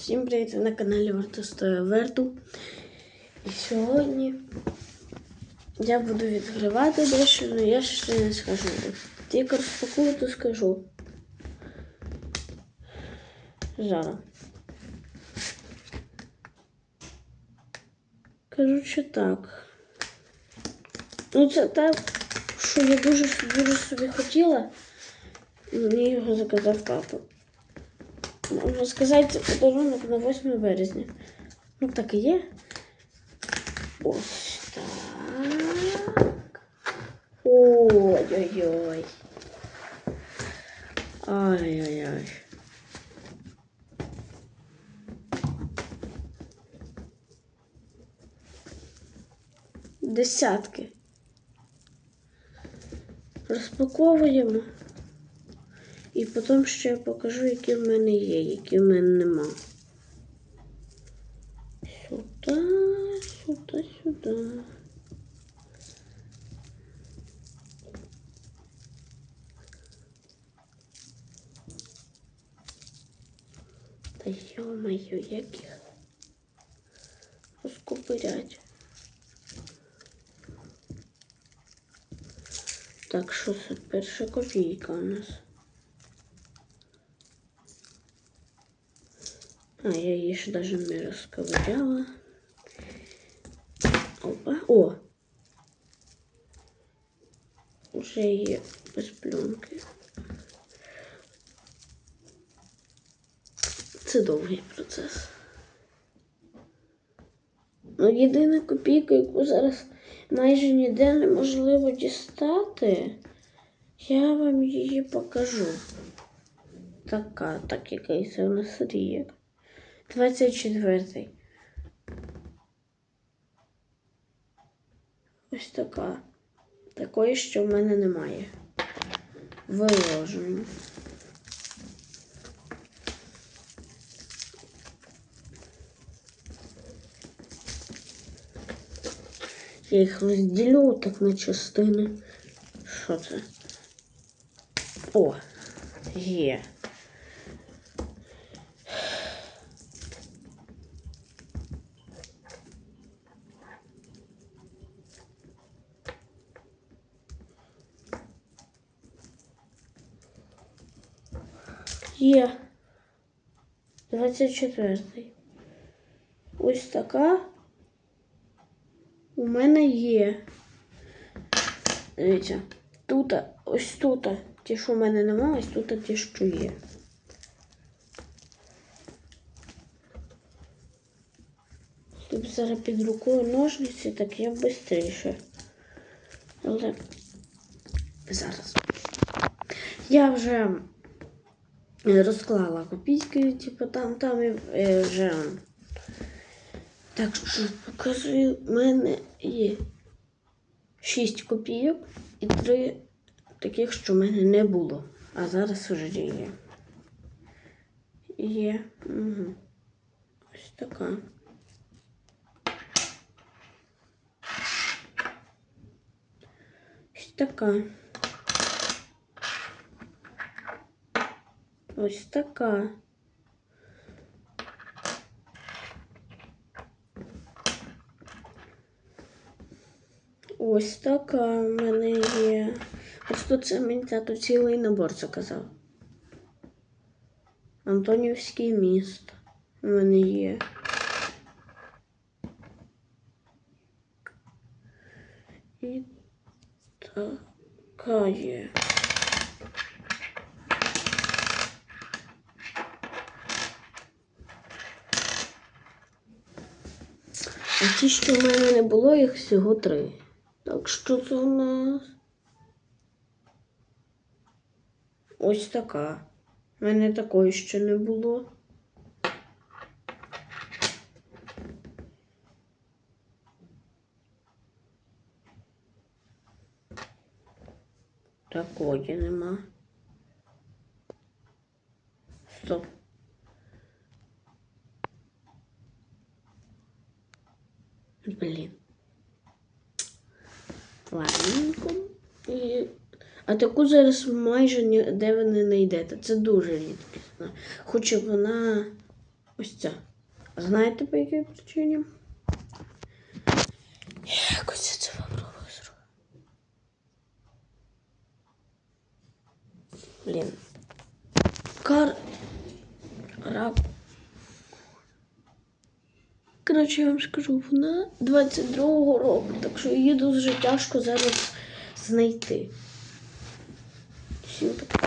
Всім привіт на каналі Вартостоя Верту. І сьогодні я буду відкривати дещо, але я ще не скажу. Тільки розпакую, то скажу. Зараз. Коротше так. Ну це так, що я дуже дуже собі хотіла. Мені його заказав папа. Можна сказати, подарунок на 8 березня. Ну так і є. Ось так. Ой-ой-ой. Ай-ой-ой. Десятки. Розпаковуємо. І потім ще я покажу, які в мене є, які в мене нема. Сюди, сюди, сюди. Та ё-моё, як їх розкупирять. Так, що це перша копійка у нас? А, я її ще даже не розковыряла. Опа. О! Уже є без пленки. Це довгий процес. Ну, єдина копійка, яку зараз майже ніде неможливо дістати, я вам її покажу. Така, так який це у нас рік. 24. Ось така. Такої, що в мене немає. Виложено. Я їх розділю так на частини. Що це? О, є. Є 24. Ось така у мене є. Дивіться, тут, ось тут, ті, що в мене немає, ось тут ті, що є. Тут зараз під рукою ножниці, так я швидше. Але зараз. Я вже розклала копійки, типу там, там і е, вже. Так що показую, в мене є 6 копійок і 3 таких, що в мене не було. А зараз вже є. Є. Угу. Ось така. Ось така. Ось така. Ось така в мене є. Ось тут це мені тато цілий набор заказав. Антонівський міст у мене є. І така є. А ті, що в мене не було, їх всього три. Так що це у нас? Ось така. У мене такої ще не було. Такої нема. Стоп. Блін. Ладненько. І... А таку зараз майже ніде ви не знайдете. Це дуже рідкісно. Хоча вона Ось ця. Знаєте по якій причині? Якось це попробую зробити. Блін. Кар... Раб. Коротше, я вам скажу, вона 22-го року, так що її дуже тяжко зараз знайти. Всім пока.